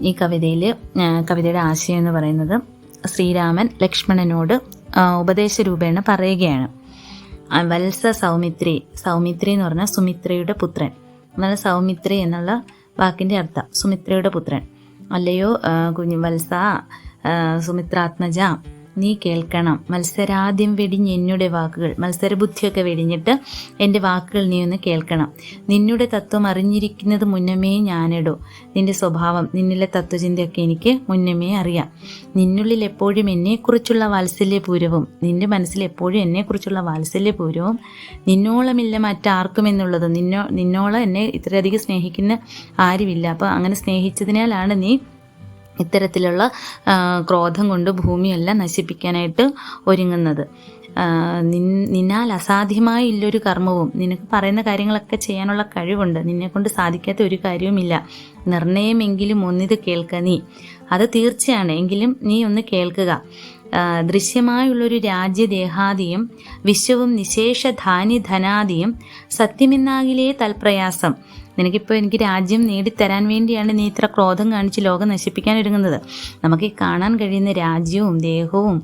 ഈ കവിതയിൽ കവിതയുടെ ആശയം എന്ന് പറയുന്നത് ശ്രീരാമൻ ലക്ഷ്മണനോട് ഉപദേശ രൂപേണ പറയുകയാണ്. വത്സ സൗമിത്രി സൗമിത്രി എന്ന് പറഞ്ഞാൽ സുമിത്രയുടെ പുത്രൻ. എന്നാൽ സൗമിത്രി എന്നുള്ള വാക്കിന്റെ അർത്ഥം സുമിത്രയുടെ പുത്രൻ. അല്ലയോ കുഞ്ഞു വത്സ സുമിത്രാത്മജ നീ കേൾക്കണം. മത്സരാദ്യം വെടിഞ്ഞ് എന്നുടെ വാക്കുകൾ. മത്സരബുദ്ധിയൊക്കെ വെടിഞ്ഞിട്ട് എന്റെ വാക്കുകൾ നീ ഒന്ന് കേൾക്കണം. നിന്നുടെ തത്വം അറിഞ്ഞിരിക്കുന്നത് മുന്നമേ ഞാനിടൂ. നിന്റെ സ്വഭാവം നിന്നിലെ തത്വചിന്തയൊക്കെ എനിക്ക് മുന്നമേ അറിയാം. നിന്നുള്ളിൽ എപ്പോഴും എന്നെക്കുറിച്ചുള്ള വാത്സല്യപൂരവും നിന്റെ മനസ്സിൽ എപ്പോഴും എന്നെക്കുറിച്ചുള്ള വാത്സല്യപൂരവും നിന്നോളമില്ല മറ്റാർക്കും എന്നുള്ളത് നിന്നോ നിന്നോളം എന്നെ ഇത്രയധികം സ്നേഹിക്കുന്ന ആരുമില്ല. അപ്പോൾ അങ്ങനെ സ്നേഹിച്ചതിനാലാണ് നീ ഇത്തരത്തിലുള്ള ക്രോധം കൊണ്ട് ഭൂമിയെല്ലാം നശിപ്പിക്കാനായിട്ട് ഒരുങ്ങുന്നത്. നിന്നാൽ അസാധ്യമായ ഇല്ലൊരു കർമ്മവും നിനക്ക് പറയുന്ന കാര്യങ്ങളൊക്കെ ചെയ്യാനുള്ള കഴിവുണ്ട് നിന്നെ കൊണ്ട് സാധിക്കാത്ത ഒരു കാര്യവുമില്ല. നിർണയമെങ്കിലും ഒന്നിത് കേൾക്ക നീ. അത് തീർച്ചയാണ് എങ്കിലും നീ ഒന്ന് കേൾക്കുക. ദൃശ്യമായുള്ളൊരു രാജ്യദേഹാദിയും വിശ്വവും നിശേഷ ധാനി ധനാദിയും സത്യമെന്നാകിലേ തൽപ്രയാസം. നിനക്കിപ്പോൾ എനിക്ക് രാജ്യം നേടിത്തരാൻ വേണ്ടിയാണ് നീ ഇത്ര ക്രോധം കാണിച്ച് ലോകം നശിപ്പിക്കാൻ ഒരുങ്ങുന്നത്. നമുക്ക് ഈ കാണാൻ കഴിയുന്ന രാജ്യവും ദേഹവും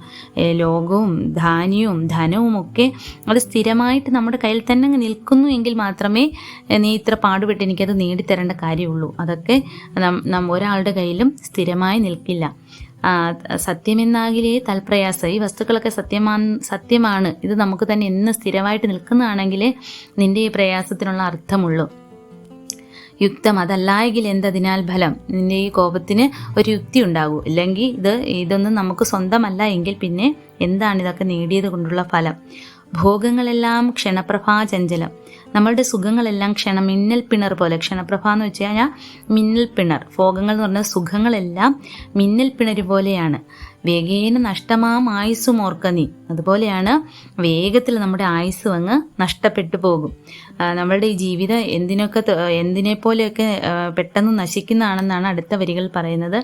ലോകവും ധാന്യവും ധനവും ഒക്കെ അത് സ്ഥിരമായിട്ട് നമ്മുടെ കയ്യിൽ തന്നെ നിൽക്കുന്നു എങ്കിൽ മാത്രമേ നീ ഇത്ര പാടുപെട്ട് എനിക്കത് നേടിത്തരേണ്ട കാര്യമുള്ളൂ. അതൊക്കെ ഒരാളുടെ കയ്യിലും സ്ഥിരമായി നിൽക്കില്ല. സത്യമെന്നാകിലേ തൽപ്രയാസം ഈ വസ്തുക്കളൊക്കെ സത്യമാ സത്യമാണ്. ഇത് നമുക്ക് തന്നെ എന്ന് സ്ഥിരമായിട്ട് നിൽക്കുന്നതാണെങ്കിലേ നിന്റെ ഈ പ്രയാസത്തിനുള്ള അർത്ഥമുള്ളൂ. യുക്തം. അതല്ലായെങ്കിൽ എന്തതിനാൽ ഫലം? നിന്റെ ഈ കോപത്തിന് ഒരു യുക്തി ഉണ്ടാകൂ. ഇല്ലെങ്കിൽ ഇത് ഇതൊന്നും നമുക്ക് സ്വന്തമല്ല എങ്കിൽ പിന്നെ എന്താണ് ഇതൊക്കെ നേടിയത് കൊണ്ടുള്ള ഫലം? ഭോഗങ്ങളെല്ലാം ക്ഷണപ്രഭാ ചഞ്ചലം. നമ്മളുടെ സുഖങ്ങളെല്ലാം ക്ഷണം മിന്നൽ പിണർ പോലെ. ക്ഷണപ്രഭ എന്ന് വെച്ച് കഴിഞ്ഞാൽ മിന്നൽ പിണർ. ഭോഗങ്ങൾ എന്ന് പറഞ്ഞാൽ സുഖങ്ങളെല്ലാം മിന്നൽ പിണർ പോലെയാണ്. വേഗേന നഷ്ടമാം ആയുസ്സും ഓർക്ക നീ. അതുപോലെയാണ് വേഗത്തിൽ നമ്മുടെ ആയുസ് അങ്ങ് നഷ്ടപ്പെട്ടു പോകും. നമ്മളുടെ ഈ ജീവിതം എന്തിനൊക്കെ എന്തിനെ പോലെയൊക്കെ പെട്ടെന്ന് നശിക്കുന്നതാണെന്നാണ് അടുത്ത വരികൾ പറയുന്നത്.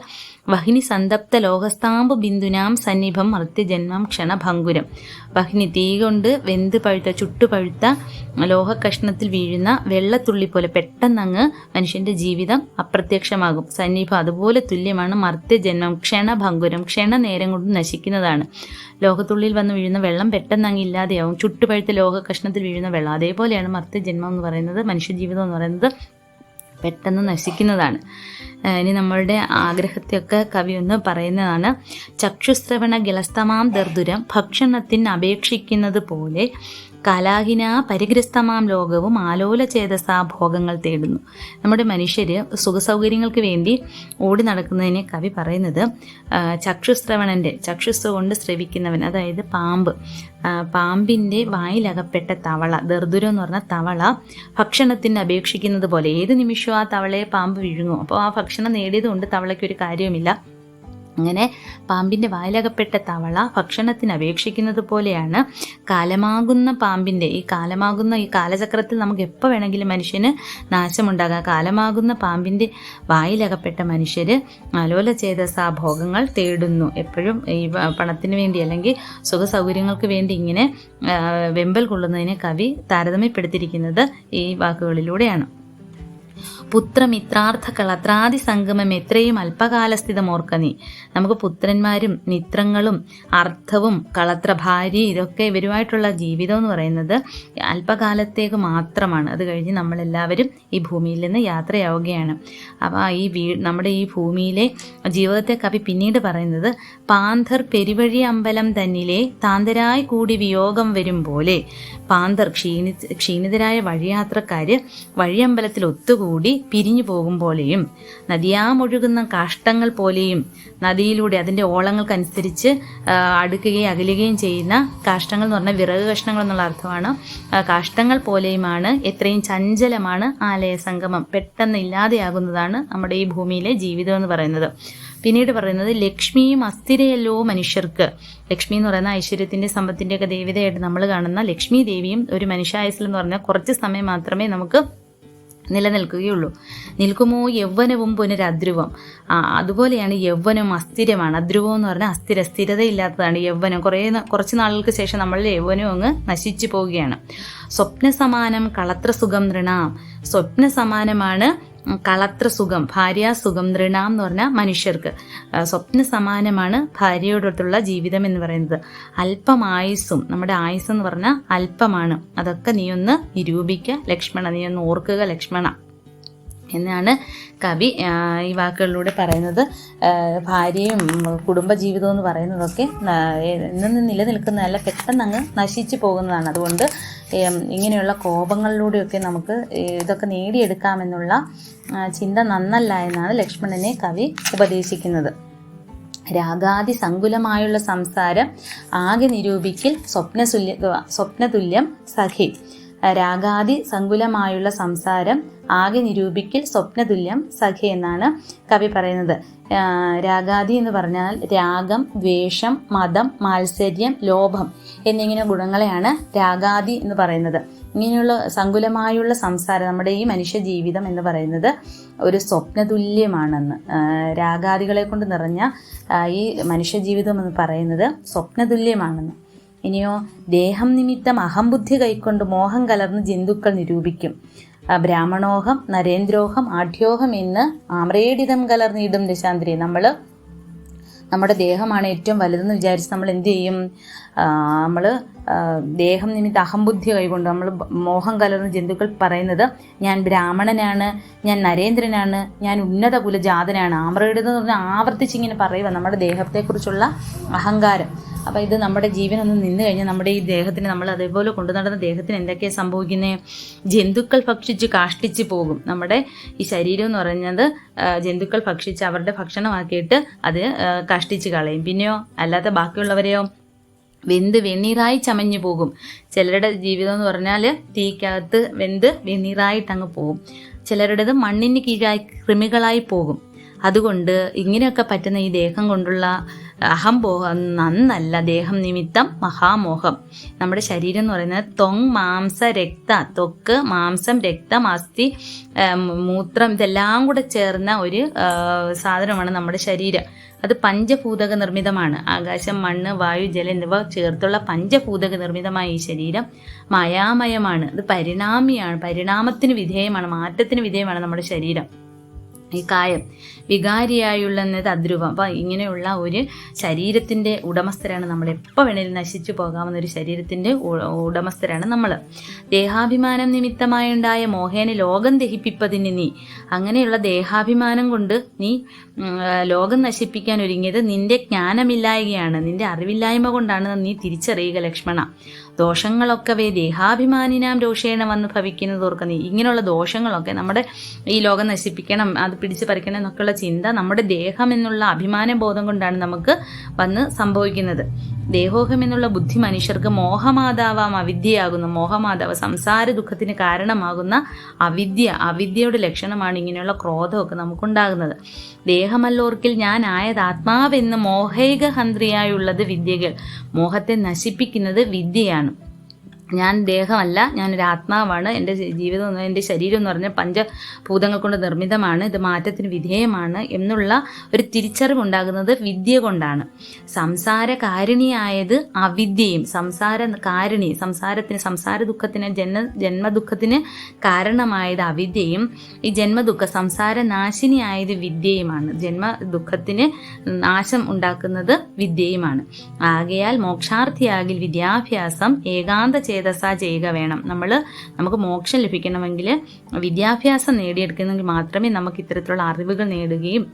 വഹിനി സന്തപ്ത ലോകസ്താമ്പ് ബിന്ദുനാം സന്നിഭം മർത്യജന്മം ക്ഷണഭങ്കുരം. വഹിനി തീ കൊണ്ട് വെന്ത് പഴുത്ത ചുട്ടുപഴുത്ത ലോഹക്കഷ്ണത്തിൽ വീഴുന്ന വെള്ളത്തുള്ളി പോലെ പെട്ടെന്ന് അങ്ങ് മനുഷ്യന്റെ ജീവിതം അപ്രത്യക്ഷമാകും. സന്നിഭം അതുപോലെ തുല്യമാണ് മർത്യജന്മം ക്ഷണഭങ്കുരം. ക്ഷണനേരം കൊണ്ട് നശിക്കുന്നതാണ്. ലോകത്തുള്ളിൽ വന്ന് വീഴുന്ന വെള്ളം പെട്ടെന്ന് അങ്ങ് ഇല്ലാതെയാവും. ചുട്ടുപഴുത്ത ലോക കഷ്ണത്തിൽ വീഴുന്ന വെള്ളം. അതേപോലെയാണ് മർത്യജന്മം എന്ന് പറയുന്നത് മനുഷ്യജീവിതം എന്ന് പറയുന്നത് പെട്ടെന്ന് നശിക്കുന്നതാണ്. ഇനി നമ്മളുടെ ആഗ്രഹത്തെയൊക്കെ കവി ഒന്ന് പറയുന്നതാണ്. ചക്ഷുശ്രവണ ഗലസ്തമാം ദർദുരം ഭക്ഷണത്തിന് അപേക്ഷിക്കുന്നത് പോലെ കലാഹിന പരിഗ്രസ്തമാം ലോകവും ആലോല ചേതസാ ഭോഗങ്ങൾ തേടുന്നു. നമ്മുടെ മനുഷ്യർ സുഖസൗകര്യങ്ങൾക്ക് വേണ്ടി ഓടി നടക്കുന്നതിനെ കവി പറയുന്നത് ചക്ഷുശ്രവണന്റെ ചക്ഷുസ് കൊണ്ട് ശ്രവിക്കുന്നവൻ അതായത് പാമ്പ്. പാമ്പിന്റെ വായിലകപ്പെട്ട തവള ദർദുരം എന്ന് പറഞ്ഞ തവള ഭക്ഷണത്തിന് അപേക്ഷിക്കുന്നത് പോലെ ഏത് നിമിഷവും ആ തവളയെ പാമ്പ് വിഴുങ്ങും. അപ്പോൾ ആ ഭക്ഷണം നേടിയത് കൊണ്ട് തവളയ്ക്ക് ഒരു കാര്യവുമില്ല. അങ്ങനെ പാമ്പിന്റെ വായിലകപ്പെട്ട തവള ഭക്ഷണത്തിന് അപേക്ഷിക്കുന്നത് പോലെയാണ് കാലമാകുന്ന പാമ്പിന്റെ ഈ കാലമാകുന്ന ഈ കാലചക്രത്തിൽ നമുക്ക് എപ്പോൾ വേണമെങ്കിലും മനുഷ്യന് നാശമുണ്ടാകാം. കാലമാകുന്ന പാമ്പിന്റെ വായിലകപ്പെട്ട മനുഷ്യർ അലോല ചേതസ ഭോഗങ്ങൾ തേടുന്നു. എപ്പോഴും ഈ പണത്തിന് വേണ്ടി അല്ലെങ്കിൽ സുഖ സൗകര്യങ്ങൾക്ക് വേണ്ടി ഇങ്ങനെ വെമ്പൽ കൊള്ളുന്നതിനെ കവി താരതമ്യപ്പെടുത്തിയിരിക്കുന്നത് ഈ വാക്കുകളിലൂടെയാണ്. പുത്രമിത്രാർത്ഥ കളത്രാദി സംഗമം എത്രയും അല്പകാലസ്ഥിതം ഓർക്ക നീ നമുക്ക് പുത്രന്മാരും മിത്രങ്ങളും അർത്ഥവും കളത്ര ഭാര്യ ഇതൊക്കെ ഇവരുമായിട്ടുള്ള ജീവിതം എന്ന് പറയുന്നത് അല്പകാലത്തേക്ക് മാത്രമാണ്. അത് കഴിഞ്ഞ് നമ്മളെല്ലാവരും ഈ ഭൂമിയിൽ നിന്ന് യാത്രയാവുകയാണ്. അപ്പോൾ ഈ വീ നമ്മുടെ ഈ ഭൂമിയിലെ ജീവിതത്തെ കവി പിന്നീട് പറയുന്നത് പാന്തർ പെരുവഴി അമ്പലം തന്നിലെ താന്തരായി കൂടി വിയോഗം വരും പോലെ. പാന്തർ ക്ഷീണി ക്ഷീണിതരായ വഴിയാത്രക്കാർ വഴിയമ്പലത്തിൽ ഒത്തുകൂടി പിരിഞ്ഞു പോകും പോലെയും നദിയാമൊഴുകുന്ന കാഷ്ടങ്ങൾ പോലെയും നദിയിലൂടെ അതിന്റെ ഓളങ്ങൾക്കനുസരിച്ച് അടുക്കുകയും അകലുകയും ചെയ്യുന്ന കാഷ്ടങ്ങൾ എന്ന് പറഞ്ഞാൽ വിറക് കഷ്ണങ്ങൾ എന്നുള്ള അർത്ഥമാണ്. കാഷ്ടങ്ങൾ പോലെയുമാണ് എത്രയും ചഞ്ചലമാണ് ആലയ സംഗമം. പെട്ടെന്ന് ഇല്ലാതെയാകുന്നതാണ് നമ്മുടെ ഈ ഭൂമിയിലെ ജീവിതം എന്ന് പറയുന്നത്. പിന്നീട് പറയുന്നത് ലക്ഷ്മിയും അസ്ഥിരയല്ലോ മനുഷ്യർക്ക്. ലക്ഷ്മി എന്ന് പറയുന്ന ഐശ്വര്യത്തിന്റെ സമ്പത്തിന്റെ ഒക്കെ ദേവതയായിട്ട് നമ്മൾ കാണുന്ന ലക്ഷ്മി ദേവിയും ഒരു മനുഷ്യായുസിൽ എന്ന് പറഞ്ഞാൽ കുറച്ച് സമയം മാത്രമേ നമുക്ക് നിലനിൽക്കുകയുള്ളൂ. നിൽക്കുമോ യൗവനവും പുനരധ്രുവം അതുപോലെയാണ് യൗവനം അസ്ഥിരമാണ്. അധ്രുവം എന്ന് പറഞ്ഞാൽ അസ്ഥിര സ്ഥിരതയില്ലാത്തതാണ് യൗവനം. കുറേ കുറച്ച് നാളുകൾക്ക് ശേഷം നമ്മളുടെ യൗവനം അങ്ങ് നശിച്ചു പോവുകയാണ്. സ്വപ്ന സമാനം കളത്ര സുഖം നൃണാം. സ്വപ്ന സമാനമാണ് കളത്ര സുഖം ഭാര്യാസുഖം നൃണാം എന്ന് പറഞ്ഞാൽ മനുഷ്യർക്ക് സ്വപ്ന സമാനമാണ് ഭാര്യയോടൊത്തുള്ള ജീവിതം എന്ന് പറയുന്നത്. അല്പം ആയുസ്സും നമ്മുടെ ആയുസ് എന്ന് പറഞ്ഞാൽ അല്പമാണ്. അതൊക്കെ നീ ഒന്ന് നിരൂപിക്കുക ലക്ഷ്മണ നീ ഒന്ന് ഓർക്കുക ലക്ഷ്മണ. എന്നാണ് കവി ഈ വാക്കുകളിലൂടെ പറയുന്നത്. ഭാര്യയും കുടുംബജീവിതവും എന്ന് പറയുന്നതൊക്കെ എന്നും നിലനിൽക്കുന്നതല്ല പെട്ടെന്ന് അങ്ങ് നശിച്ചു പോകുന്നതാണ്. അതുകൊണ്ട് ഇങ്ങനെയുള്ള കോപങ്ങളിലൂടെയൊക്കെ നമുക്ക് ഇതൊക്കെ നേടിയെടുക്കാമെന്നുള്ള ചിന്ത നന്നല്ല എന്നാണ് ലക്ഷ്മണനെ കവി ഉപദേശിക്കുന്നത്. രാഗാതി സങ്കുലമായുള്ള സംസാരം ആകെ നിരൂപിക്കൽ സ്വപ്നതുല്യം സഖി. രാഗാതി സങ്കുലമായുള്ള സംസാരം ആകെ നിരൂപിക്കൽ സ്വപ്നതുല്യം സഖ എന്നാണ് കവി പറയുന്നത്. രാഗാദി എന്ന് പറഞ്ഞാൽ രാഗം ദ്വേഷം മതം മാത്സര്യം ലോഭം എന്നിങ്ങനെ ഗുണങ്ങളെയാണ് രാഗാദി എന്ന് പറയുന്നത്. ഇങ്ങനെയുള്ള സങ്കുലമായുള്ള സംസാരം നമ്മുടെ ഈ മനുഷ്യ ജീവിതം എന്ന് പറയുന്നത് ഒരു സ്വപ്നതുല്യമാണെന്ന്. രാഗാദികളെ കൊണ്ട് നിറഞ്ഞ ഈ മനുഷ്യ ജീവിതം എന്ന് പറയുന്നത് സ്വപ്നതുല്യമാണെന്ന്. ഇനിയോ ദേഹം നിമിത്തം അഹംബുദ്ധി കൈക്കൊണ്ട് മോഹം കലർന്ന് ജന്തുക്കൾ നിരൂപിക്കും. ബ്രാഹ്മണോഹം നരേന്ദ്രോഹം ആഢ്യോഹം എന്ന് ആമ്രേഡിതം കലർന്നിടും ദശാന്തിരി. നമ്മൾ നമ്മുടെ ദേഹമാണ് ഏറ്റവും വലുതെന്ന് വിചാരിച്ച് നമ്മൾ എന്ത് ചെയ്യും? നമ്മൾ ദേഹം നിമിത്ത അഹംബുദ്ധി കൈകൊണ്ട് നമ്മൾ മോഹം കലർന്ന ജന്തുക്കൾ പറയുന്നത് ഞാൻ ബ്രാഹ്മണനാണ് ഞാൻ നരേന്ദ്രനാണ് ഞാൻ ഉന്നത കുലജാതനാണ്. ആമ്രയുടെ എന്ന് പറഞ്ഞാൽ ആവർത്തിച്ചിങ്ങനെ പറയുക നമ്മുടെ ദേഹത്തെക്കുറിച്ചുള്ള അഹങ്കാരം. അപ്പോൾ ഇത് നമ്മുടെ ജീവനൊന്ന് നിന്ന് കഴിഞ്ഞാൽ നമ്മുടെ ഈ ദേഹത്തിന് നമ്മൾ അതേപോലെ കൊണ്ടു നടന്ന ദേഹത്തിന് എന്തൊക്കെയാണ് സംഭവിക്കുന്നത് ജന്തുക്കൾ ഭക്ഷിച്ച് കാഷ്ടിച്ച് പോകും. നമ്മുടെ ഈ ശരീരം എന്ന് പറയുന്നത് ജന്തുക്കൾ ഭക്ഷിച്ച് അവരുടെ ഭക്ഷണമാക്കിയിട്ട് അത് കാഷ്ടിച്ച് കളയും. പിന്നെയോ അല്ലാത്ത ബാക്കിയുള്ളവരെയോ വെന്ത് വെണ്ണീറായി ചമഞ്ഞു പോകും. ചിലരുടെ ജീവിതം എന്ന് പറഞ്ഞാൽ തീക്കകത്ത് വെന്ത് വെണ്ണീറായിട്ട് അങ്ങ് പോകും. ചിലരുടേത് മണ്ണിന് കീഴായി കൃമികളായി പോകും. അതുകൊണ്ട് ഇങ്ങനെയൊക്കെ പറ്റുന്ന ഈ ദേഹം കൊണ്ടുള്ള അഹം അഹംബോഹം നന്നല്ല ദേഹം നിമിത്തം മഹാമോഹം. നമ്മുടെ ശരീരം എന്ന് പറയുന്നത് തൊങ് മാംസ രക്ത തൊക്ക് മാംസം രക്തം അസ്ഥി മൂത്രം ഇതെല്ലാം കൂടെ ചേർന്ന ഒരു സാധനമാണ് നമ്മുടെ ശരീരം. അത് പഞ്ചഭൂതക നിർമ്മിതമാണ് ആകാശം മണ്ണ് വായു ജലം എന്നിവ ചേർത്തുള്ള പഞ്ചഭൂതക നിർമ്മിതമായ ഈ ശരീരം മായാമയമാണ്. അത് പരിണാമിയാണ്. പരിണാമത്തിന് വിധേയമാണ്. മാറ്റത്തിന് വിധേയമാണ് നമ്മുടെ ശരീരം. ഈ കായം. വികാരിയായുള്ള അധ്രുവം അപ്പം ഇങ്ങനെയുള്ള ഒരു ശരീരത്തിന്റെ ഉടമസ്ഥരാണ് നമ്മൾ എപ്പോൾ വേണേലും നശിച്ചു പോകാവുന്ന ഒരു ശരീരത്തിന്റെ ഉടമസ്ഥരാണ് നമ്മൾ ദേഹാഭിമാനം നിമിത്തമായുണ്ടായ മോഹേനെ ലോകം ദഹിപ്പിപ്പതിന് നീ. അങ്ങനെയുള്ള ദേഹാഭിമാനം കൊണ്ട് നീ ലോകം നശിപ്പിക്കാൻ ഒരുങ്ങിയത് നിന്റെ ജ്ഞാനമില്ലായകയാണ്. നിന്റെ അറിവില്ലായ്മ കൊണ്ടാണ് നീ തിരിച്ചറിയുക ലക്ഷ്മണ. ദോഷങ്ങളൊക്കെ ദേഹാഭിമാനിനാം രോഷേണ വന്ന് ഭവിക്കുന്നത് ഓർക്കുന്നത് ഇങ്ങനെയുള്ള ദോഷങ്ങളൊക്കെ നമ്മുടെ ഈ ലോകം നശിപ്പിക്കണം അത് പിടിച്ച് പറിക്കണം എന്നൊക്കെയുള്ള ചിന്ത നമ്മുടെ ദേഹം എന്നുള്ള അഭിമാന ബോധം കൊണ്ടാണ് നമുക്ക് വന്ന് സംഭവിക്കുന്നത്. ദേഹോഹം എന്നുള്ള ബുദ്ധി മനുഷ്യർക്ക് മോഹമാതാവാം അവിദ്യയാകുന്ന. മോഹമാതാവ് സംസാര ദുഃഖത്തിന് കാരണമാകുന്ന അവിദ്യ അവിദ്യയുടെ ലക്ഷണമാണ് ഇങ്ങനെയുള്ള ക്രോധമൊക്കെ നമുക്കുണ്ടാകുന്നത്. ദേഹമല്ലോർക്കിൽ ഞാനായത് ആത്മാവെന്ന് മോഹൈക ഹന്ത്രിയായുള്ളത് വിദ്യകൾ. മോഹത്തെ നശിപ്പിക്കുന്നത് വിദ്യയാണ്. ഞാൻ ദേഹമല്ല ഞാനൊരു ആത്മാവാണ്. എന്റെ ജീവിതം എന്ന് എന്റെ ശരീരം എന്ന് പറഞ്ഞാൽ പഞ്ചഭൂതങ്ങൾ കൊണ്ട് നിർമ്മിതമാണ്. ഇത് മാറ്റത്തിന് വിധേയമാണ് എന്നുള്ള ഒരു തിരിച്ചറിവുണ്ടാകുന്നത് വിദ്യ കൊണ്ടാണ്. സംസാരകാരിണിയായത് അവിദ്യയും സംസാര കാരിണി സംസാരത്തിന് സംസാര ദുഃഖത്തിന് ജന്മ ജന്മദുഃഖത്തിന് കാരണമായത് അവിദ്യയും ഈ ജന്മദുഃഖ സംസാരനാശിനിയായത് വിദ്യയുമാണ്. ജന്മ ദുഃഖത്തിന് നാശം ഉണ്ടാക്കുന്നത് വിദ്യയുമാണ്. ആകയാൽ മോക്ഷാർത്ഥിയാകിൽ വിദ്യാഭ്യാസം ഏകാന്ത ചേതസ ചെയ്യുക വേണം. നമ്മൾ നമുക്ക് മോക്ഷം ലഭിക്കണമെങ്കിൽ വിദ്യാഭ്യാസം നേടിയെടുക്കുന്നെങ്കിൽ മാത്രമേ നമുക്ക് ഇത്തരത്തിലുള്ള അറിവുകൾ നേടുകയും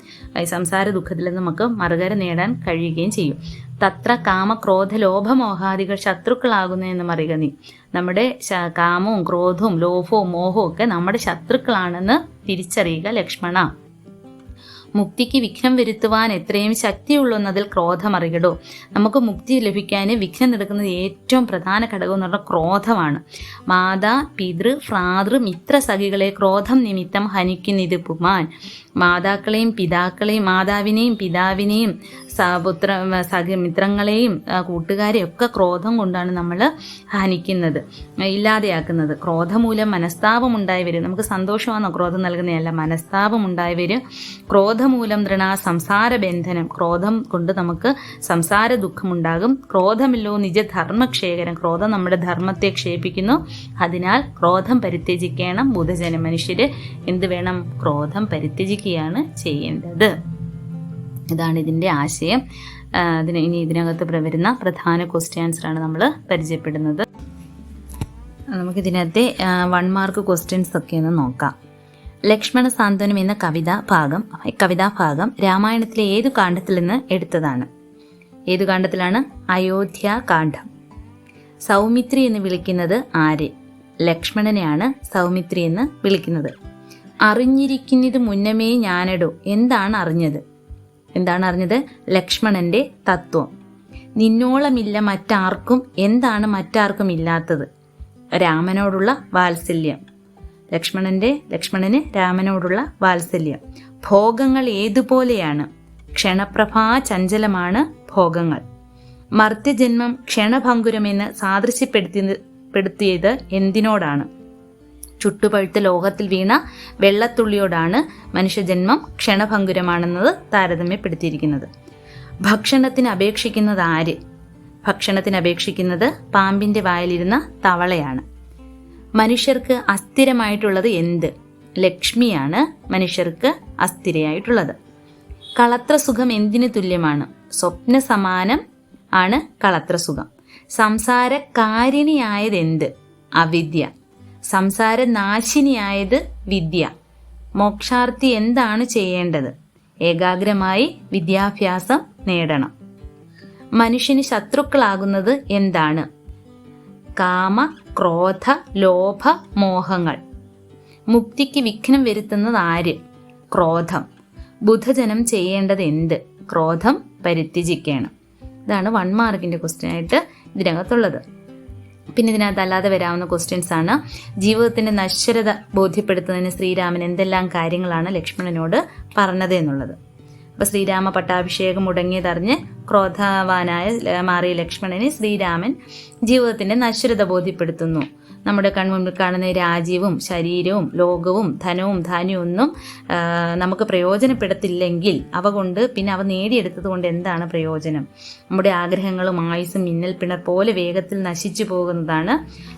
സംസാര ദുഃഖത്തിൽ നിന്ന് നമുക്ക് മറുകര നേടാൻ കഴിയുകയും ചെയ്യും. തത്ര കാമ കാമക്രോധ ലോഭമോഹാദികൾ ശത്രുക്കളാകുന്നു എന്ന് അറിയുക നീ. നമ്മുടെ കാമവും ക്രോധവും ലോഭവും മോഹവും ഒക്കെ നമ്മുടെ ശത്രുക്കളാണെന്ന് തിരിച്ചറിയുക ലക്ഷ്മണ. മുക്തിക്ക് വിഘ്നം വരുത്തുവാൻ എത്രയും ശക്തിയുള്ളെന്നതിൽ ക്രോധമറികടോ. നമുക്ക് മുക്തി ലഭിക്കാൻ വിഘ്നം നടക്കുന്നത് ഏറ്റവും പ്രധാന ഘടകം എന്ന് പറഞ്ഞാൽ ക്രോധമാണ്. മാതാ പിതൃ ഭ്രാതൃ മിത്ര സഖികളെ ക്രോധം നിമിത്തം ഹനിക്കുന്നിത് പുമാൻ മാതാക്കളെയും പിതാക്കളെയും മാതാവിനെയും പിതാവിനെയും സപുത്ര സഹമിത്രങ്ങളെയും കൂട്ടുകാരെയും ഒക്കെ ക്രോധം കൊണ്ടാണ് നമ്മൾ ഹനിക്കുന്നത് ഇല്ലാതെയാക്കുന്നത്. ക്രോധം മൂലം മനസ്താപം ഉണ്ടായി വരും. നമുക്ക് സന്തോഷമാണോ ക്രോധം നൽകുന്നതല്ല മനസ്താപം ഉണ്ടായി വരും. ക്രോധം ക്രോധമൂലം ദൃണ സംസാര ബന്ധനം. ക്രോധം കൊണ്ട് നമുക്ക് സംസാര ദുഃഖമുണ്ടാകും ക്രോധമില്ലോ നിജധർമ്മക്ഷേകരം ക്രോധം നമ്മുടെ ധർമ്മത്തെ ക്ഷേപിക്കുന്നു. അതിനാൽ ക്രോധം പരിത്യജിക്കണം ബുധജന മനുഷ്യര്. എന്ത് വേണം? ക്രോധം പരിത്യജിക്കുകയാണ് ചെയ്യേണ്ടത്. ഇതാണ് ഇതിന്റെ ആശയം. അതിന് ഇനി ഇതിനകത്ത് വരുന്ന പ്രധാന ക്വസ്റ്റ്യൻ ആൻസറാണ് നമ്മൾ പരിചയപ്പെടുന്നത്. നമുക്കിതിനകത്തെ വൺ മാർക്ക് ക്വസ്റ്റ്യൻസ് ഒക്കെ ഒന്ന് നോക്കാം. ലക്ഷ്മണ സാന്ത്വനം എന്ന കവിതാ ഭാഗം കവിതാ ഭാഗം രാമായണത്തിലെ ഏതു കാണ്ഡത്തിൽ നിന്ന് എടുത്തതാണ്? ഏതു കാണ്ഡത്തിലാണ്? അയോധ്യ കാണ്ഡം. സൗമിത്രി എന്ന് വിളിക്കുന്നത് ആര്? ലക്ഷ്മണനെയാണ് സൗമിത്രി എന്ന് വിളിക്കുന്നത്. അറിഞ്ഞിരിക്കുന്നത് മുന്നമേ ഞാനടോ എന്താണ് അറിഞ്ഞത്? എന്താണ് അറിഞ്ഞത് ലക്ഷ്മണന്റെ തത്വം. നിന്നോളമില്ല മറ്റാർക്കും എന്താണ് മറ്റാർക്കും ഇല്ലാത്തത്? രാമനോടുള്ള വാത്സല്യം. ലക്ഷ്മണന്റെ ലക്ഷ്മണന് രാമനോടുള്ള വാത്സല്യം. ഭോഗങ്ങൾ ഏതുപോലെയാണ്? ക്ഷണപ്രഭാ ചഞ്ചലമാണ് ഭോഗങ്ങൾ. മർത്യജന്മം ക്ഷണഭങ്കുരമെന്ന് സാദൃശ്യപ്പെടുത്തി പെടുത്തിയത് എന്തിനോടാണ്? ചുട്ടുപഴുത്ത ലോഹത്തിൽ വീണ വെള്ളത്തുള്ളിയോടാണ് മനുഷ്യജന്മം ക്ഷണഭങ്കുരമാണെന്നത് താരതമ്യപ്പെടുത്തിയിരിക്കുന്നത്. ഭക്ഷണത്തിന് അപേക്ഷിക്കുന്നത് ആര്? ഭക്ഷണത്തിന് അപേക്ഷിക്കുന്നത് പാമ്പിന്റെ വായിലിരുന്ന തവളയാണ്. മനുഷ്യർക്ക് അസ്ഥിരമായിട്ടുള്ളത് എന്ത്? ലക്ഷ്മിയാണ് മനുഷ്യർക്ക് അസ്ഥിരയായിട്ടുള്ളത്. കളത്രസുഖം എന്തിനു തുല്യമാണ്? സ്വപ്ന സമാനം ആണ് കളത്രസുഖം. സുഖം സംസാരകാരിണിയായത് എന്ത് അവിദ്യ. സംസാര നാശിനിയായത് വിദ്യ. മോക്ഷാർത്ഥി എന്താണ് ചെയ്യേണ്ടത്? ഏകാഗ്രമായി വിദ്യാഭ്യാസം നേടണം. മനുഷ്യന് ശത്രുക്കളാകുന്നത് എന്താണ്? കാമ ക്രോധ ലോഭ മോഹങ്ങൾ. മുക്തിക്ക് വിഘ്നം വരുത്തുന്നത് ആര്? ക്രോധം. ബുധജനം ചെയ്യേണ്ടത് എന്ത്? ക്രോധം പരിത്യജിക്കണം. ഇതാണ് വൺ മാർക്കിന്റെ ക്വസ്റ്റ്യൻ ആയിട്ട് ഇതിനകത്തുള്ളത്. പിന്നെ ഇതിനകത്ത് അല്ലാതെ വരാവുന്ന ക്വസ്റ്റ്യൻസ് ആണ്. ജീവിതത്തിന്റെ നശ്വരത ബോധ്യപ്പെടുത്തുന്നതിന് ശ്രീരാമൻ എന്തെല്ലാം കാര്യങ്ങളാണ് ലക്ഷ്മണനോട് പറഞ്ഞത് എന്നുള്ളത്. അപ്പൊ ശ്രീരാമ പട്ടാഭിഷേകം മുടങ്ങിയതറിഞ്ഞ് ക്രോധവാനായ മാറിയ ലക്ഷ്മണന് ശ്രീരാമൻ ജീവിതത്തിന്റെ നശ്വരത ബോധ്യപ്പെടുത്തുന്നു. നമ്മുടെ കൺമുമ്പിൽ കാണുന്ന രാജ്യവും ശരീരവും ലോകവും ധനവും ധാന്യവും ഒന്നും നമുക്ക് പ്രയോജനപ്പെടുത്തില്ലെങ്കിൽ അവ കൊണ്ട് പിന്നെ അവ നേടിയെടുത്തത് കൊണ്ട് എന്താണ് പ്രയോജനം? നമ്മുടെ ആഗ്രഹങ്ങളും ആയുസും മിന്നൽ പിണർ പോലെ വേഗത്തിൽ നശിച്ചു പോകുന്നതാണ്.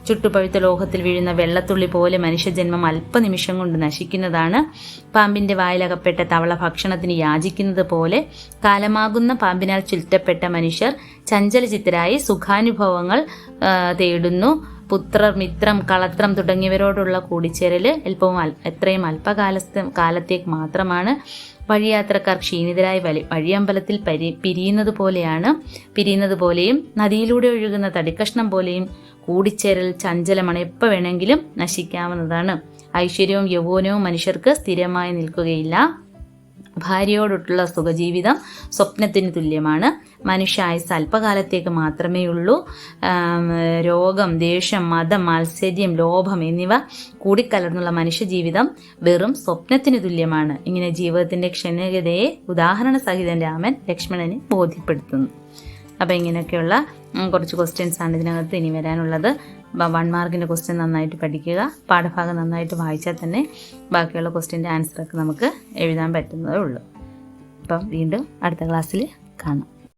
ചുട്ടുപഴുത്ത ലോഹത്തിൽ വീഴുന്ന വെള്ളത്തുള്ളി പോലെ മനുഷ്യജന്മം അല്പനിമിഷം കൊണ്ട് നശിക്കുന്നതാണ്. പാമ്പിന്റെ വായിലകപ്പെട്ട തവള ഭക്ഷണത്തിന് യാചിക്കുന്നത് പോലെ കാലമാകുന്ന പാമ്പിനാൽ ചുറ്റപ്പെട്ട മനുഷ്യർ ചഞ്ചലചിത്തരായി സുഖാനുഭവങ്ങൾ തേടുന്നു. പുത്രർ മിത്രം കളത്രം തുടങ്ങിയവരോടുള്ള കൂടിച്ചേരൽ അല്പവും എത്രയും അല്പകാലത്തെ കാലത്തേക്ക് മാത്രമാണ് വഴിയാത്രക്കാർ ക്ഷീണിതരായി വലി വഴിയമ്പലത്തിൽ പരി പിരിയുന്നത് പോലെയാണ് പിരിയുന്നത് പോലെയും നദിയിലൂടെ ഒഴുകുന്ന തടിക്കഷ്ണം പോലെയും കൂടിച്ചേരൽ ചഞ്ചലമാണ് എപ്പോൾ വേണമെങ്കിലും നശിക്കാവുന്നതാണ്. ഐശ്വര്യവും യൗവനവും മനുഷ്യർക്ക് സ്ഥിരമായി നിൽക്കുകയില്ല. ഭാര്യയോടൊട്ടുള്ള സുഖജീവിതം സ്വപ്നത്തിന് തുല്യമാണ്. മനുഷ്യ ആയുസ് അല്പകാലത്തേക്ക് മാത്രമേ ഉള്ളൂ രോഗം ദേഷ്യം മതം മാത്സര്യം ലോഭം എന്നിവ കൂടിക്കലർന്നുള്ള മനുഷ്യജീവിതം വെറും സ്വപ്നത്തിന് തുല്യമാണ്. ഇങ്ങനെ ജീവിതത്തിന്റെ ക്ഷണികതയെ ഉദാഹരണ സഹിതം രാമൻ ലക്ഷ്മണന് ബോധ്യപ്പെടുത്തുന്നു. അപ്പം ഇങ്ങനെയൊക്കെയുള്ള കുറച്ച് ക്വസ്റ്റ്യൻസ് ആണ് ഇതിനകത്ത് ഇനി വരാനുള്ളത്. വൺ മാർക്കിന്റെ ക്വസ്റ്റ്യൻ നന്നായിട്ട് പഠിക്കുക. പാഠഭാഗം നന്നായിട്ട് വായിച്ചാൽ തന്നെ ബാക്കിയുള്ള ക്വസ്റ്റ്യന്റെ ആൻസറൊക്കെ നമുക്ക് എഴുതാൻ പറ്റുന്നതേ ഉള്ളൂ. അപ്പം വീണ്ടും അടുത്ത ക്ലാസ്സിൽ കാണാം.